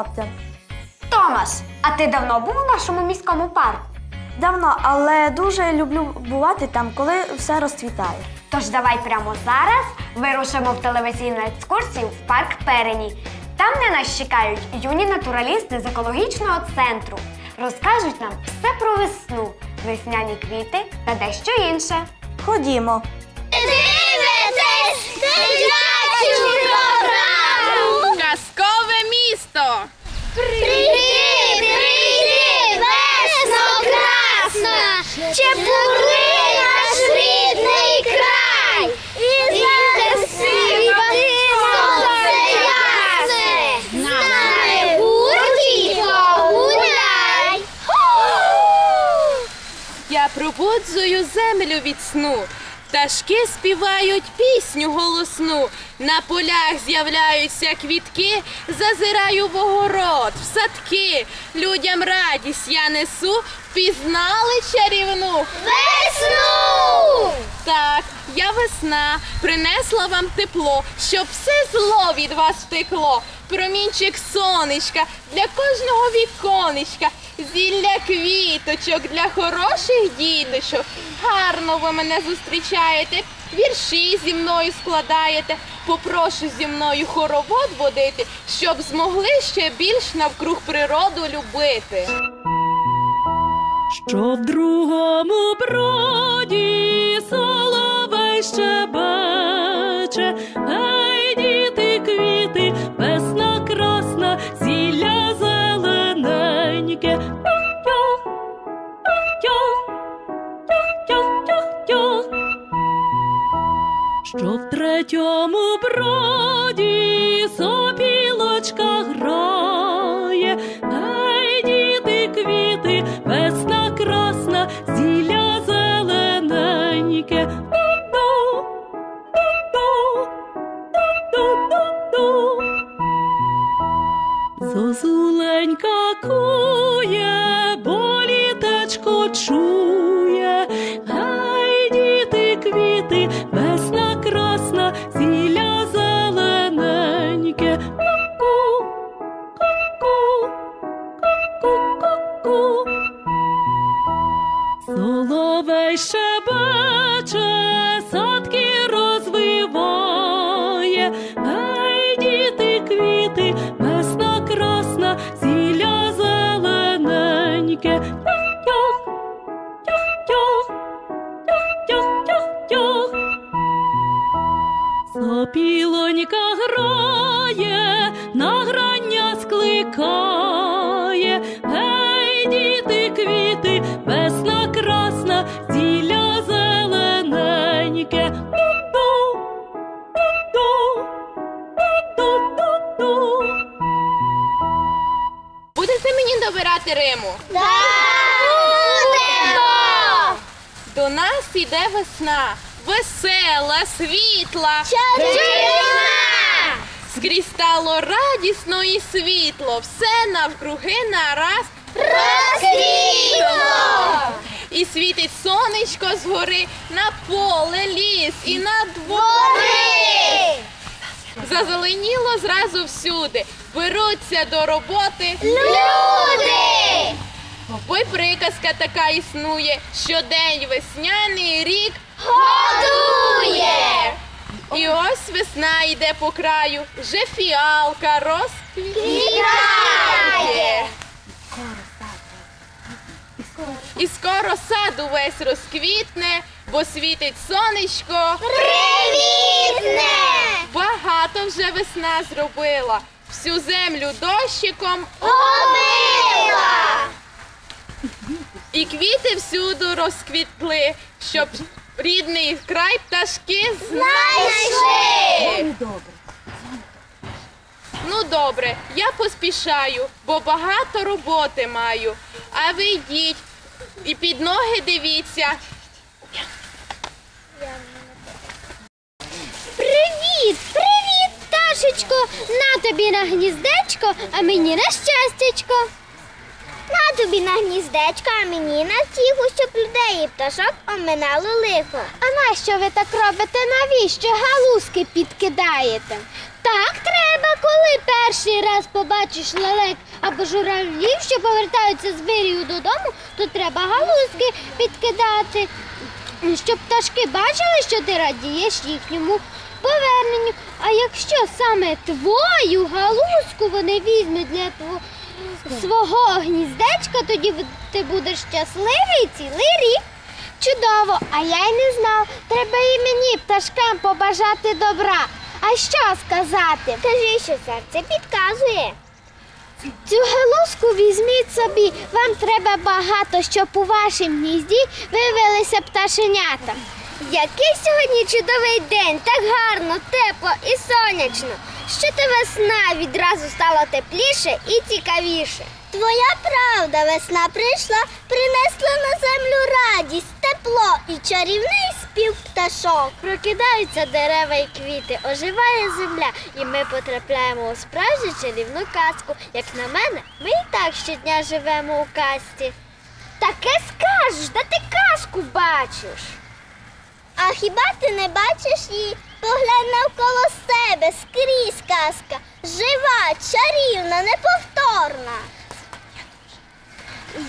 хлопцям. Томас, а ти давно був у нашому міському парку? Давно, але дуже люблю бувати там, коли все розцвітає. Тож давай прямо зараз вирушимо в телевізійну екскурсію в парк Перені. Там на нас чекають юні натуралісти з екологічного центру. Розкажуть нам все про весну, весняні квіти та дещо інше. Ходімо. Дивитесь дитячу програму! Казкове місто! Прийди, прийди, весно красна! Чепури наш рідний край! І завжди сонце ясне! З нами гурті погуляй! Я пробуджую землю від сну. Пташки співають пісню голосну. На полях з'являються квітки, зазираю в огород, в садки. Людям радість я несу, впізнали чарівну. Весну! Так, я весна, принесла вам тепло, щоб все зло від вас втекло. Промінчик сонечка для кожного віконечка, зілля квіточок для хороших діточок. Гарно ви мене зустрічаєте, вірші зі мною складаєте. Попрошу зі мною хоровод водити, щоб змогли ще більш навкруг природу любити. Що в другому броді соловей щебече, в броді сопілочка грає, Сопілонька грає, на грання скликає. Гей, діти, квіти, весна красна, зілля зелененьке. Будете мені добирати Риму? Будемо! До нас іде весна, весела, світла. Чарівна! Скрізь стало радісно і світло, все навкруги нараз Розквітло! і світить сонечко згори на поле, ліс і на двор. Гори! Зазеленіло зразу всюди. Беруться до роботи. Люди! Бо й приказка така існує, що день весняний рік. Весна йде по краю, вже фіалка розквітає. І скоро сад увесь розквітне, бо світить сонечко. Привітне! Багато вже весна зробила. Всю землю дощиком Омила! І квіти всюди розквітли, щоб рідний край пташки Знайшли! Ну добре, я поспішаю, бо багато роботи маю. А ви йдіть і під ноги дивіться. Привіт! Привіт, пташечко! На тобі на гніздечко, а мені на щастячко. На тобі на гніздечко, а мені на втіху, щоб людей і пташок оминало лихо. А нащо ви так робите? Навіщо галузки підкидаєте? Так треба, коли перший раз побачиш лелек або журавлів, що повертаються з вирію додому, то треба галузки підкидати, щоб пташки бачили, що ти радієш їхньому поверненню. А якщо саме твою галузку вони візьмуть для твого свого гніздечка, тоді ти будеш щасливий цілий рік. Чудово, а я й не знав. Треба і мені пташкам побажати добра. А що сказати? Кажи, що серце підказує. Цю галузку візьміть собі. Вам треба багато, щоб у вашому гнізді вивелися пташенята. Який сьогодні чудовий день, так гарно, тепло і сонячно. Що ти весна відразу стало тепліше і цікавіше. Твоя правда, весна прийшла, принесла на землю радість, тепло і чарівний спів пташок. Прокидаються дерева і квіти, оживає земля, і ми потрапляємо у справжню чарівну казку. Як на мене, ми і так щодня живемо у казці. Таке скажеш, де ти казку бачиш? А хіба ти не бачиш її? Поглянь навколо себе, скрізь казка. Жива, чарівна, неповторна.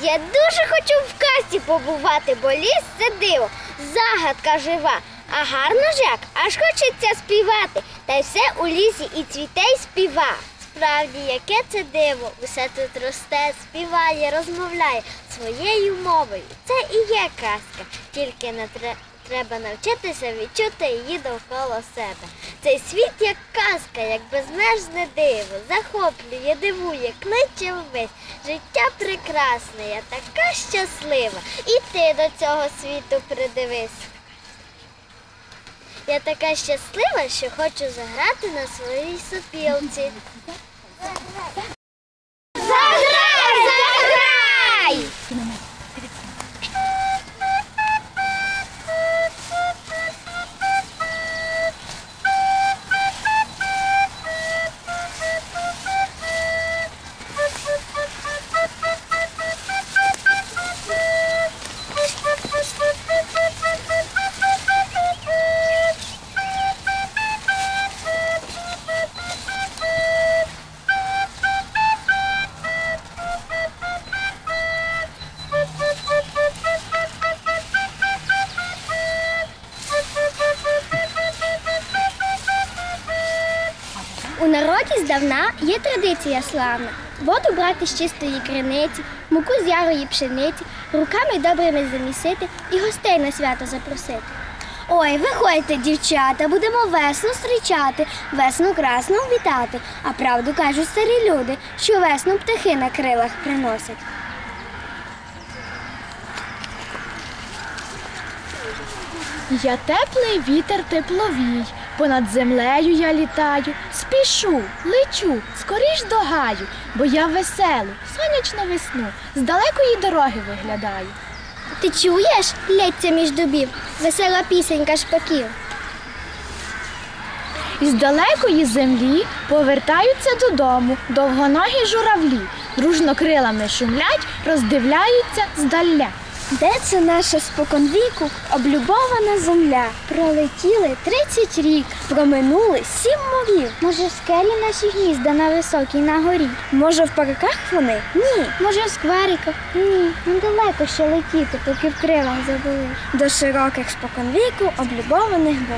Я дуже хочу в казці побувати, бо ліс це диво, загадка жива. А гарно ж як, аж хочеться співати. Та й все у лісі і цвіте, й співа. Справді, яке це диво, усе тут росте, співає, розмовляє своєю мовою. Це і є казка, тільки не тре- треба навчитися відчути її довкола себе. Цей світ як казка, як безмежне диво, захоплює, дивує, кличе ввесь. Життя прекрасне, я така щаслива. І ти до цього світу придивись. Я така щаслива, що хочу заграти на своїй сопілці. Народі здавна є традиція славна. Воду брати з чистої криниці, муку з ярої пшениці, руками добрими замісити і гостей на свято запросити. Ой, виходьте, дівчата, будемо весну зустрічати, весну красну вітати. А правду кажуть старі люди, що весну птахи на крилах приносять. Я теплий вітер тепловій, понад землею я літаю, спішу, лечу, скоріш до гаю, бо я веселу, сонячну весну, з далекої дороги виглядаю. Ти чуєш? Лється між дубів, весела пісенька шпаків. Із далекої землі повертаються додому довгоногі журавлі, дружно крилами шумлять, роздивляються здаля. Де це наша споконвіку облюбована земля? Пролетіли 30 рік, проминули сім морів. Може, в скелі наші гнізда на високій на горі? Може, в парках вони? Ні. Може, в сквериках? Ні. Недалеко ще летіти, поки в крилах забули. До широких споконвіку облюбованих бо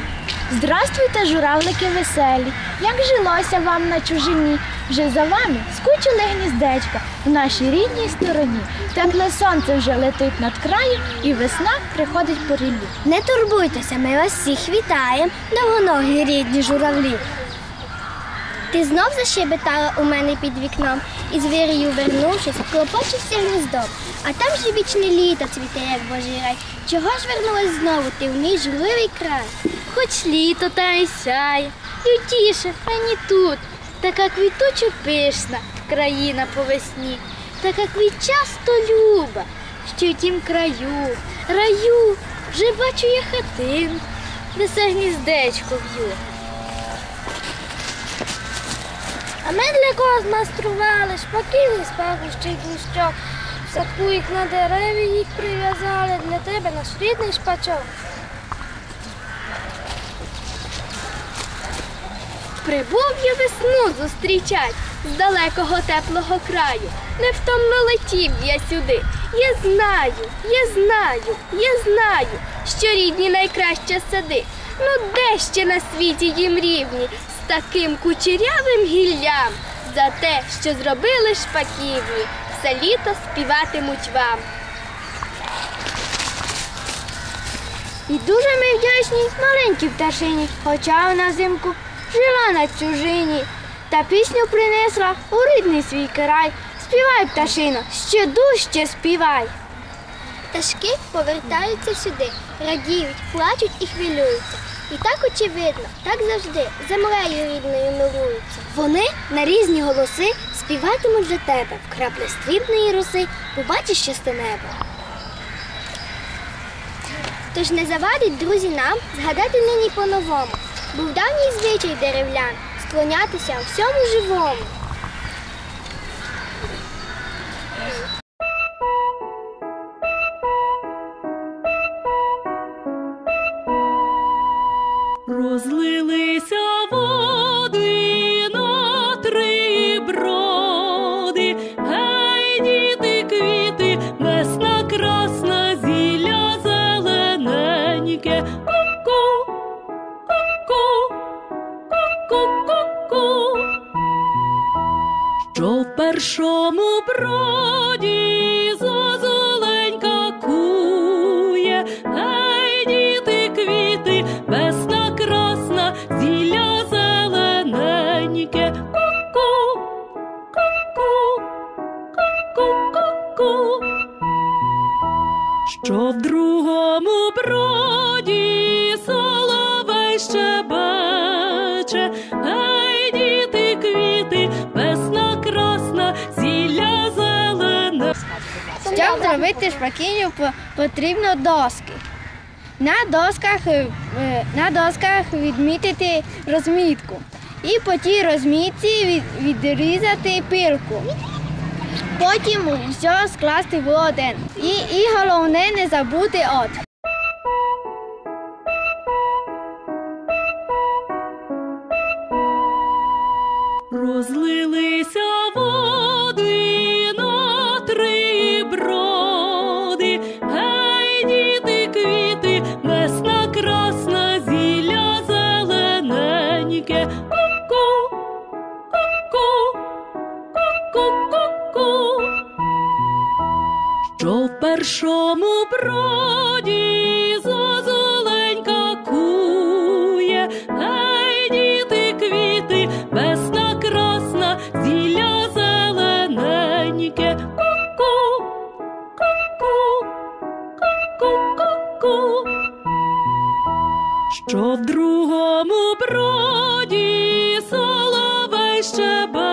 Здрастуйте, журавлики веселі, як жилося вам на чужині. Вже за вами скучили гніздечка в нашій рідній стороні. Тепле сонце вже летить над краєм, і весна приходить по ріллі. Не турбуйтеся, ми вас всіх вітаємо, довгоногі рідні журавлі. Ти знов защебетала у мене під вікном, і з вирію вернувшись, клопочешся гніздом. А там же вічне літо цвіте, як божий рай. Чого ж вернулась знову ти в мій журливий край? Хоч літо та й сяє, лютіше, ані тут. Така квітучо пишна країна по весні, така квітчасто люба, що в тім краю, раю, вже бачу я хатин, де гніздечко в'ю. А ми для кого змайстрували шпаків із пахущих блищок. В садку їх на дереві їх прив'язали для тебе наш рідний шпачок. Прибув я весну зустрічать з далекого теплого краю. Невтомно летів я сюди. Я знаю, я знаю, я знаю, що рідні найкраще сади. Ну де ще на світі їм рівні таким кучерявим гіллям за те, що зробили шпаківні, все літо співатимуть вам. І дуже ми вдячні маленькій пташині, хоча вона взимку жила на чужині. Та пісню принесла у рідний свій край. Співай, пташино, ще дужче співай. Пташки повертаються сюди, радіють, плачуть і хвилюються. І так очевидно, так завжди землею рідною милуються. Вони на різні голоси співатимуть для тебе в краплі стрібної роси, побачиш щасте небо. Тож не завадить, друзі, нам згадати нині по-новому. Був давній звичай деревлян склонятися всьому живому. Зробити потрібно доски. На досках, е, е, на досках відмітити розмітку. І по тій розмітці відрізати пилку. Потім все скласти в один. І, і головне не забути от. Що в другому броді соловей щебече,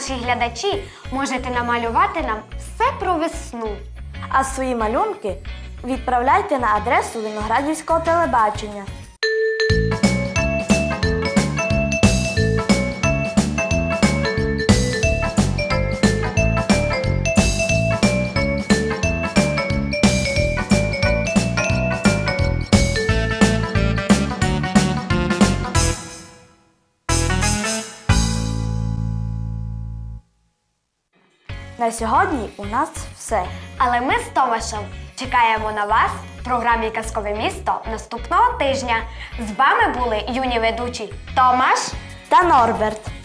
наші глядачі, можете намалювати нам все про весну. А свої малюнки відправляйте на адресу Виноградівського телебачення. Сьогодні у нас все. Але ми з Томашем чекаємо на вас в програмі Казкове місто наступного тижня. З вами були юні ведучі Томаш Та Норберт.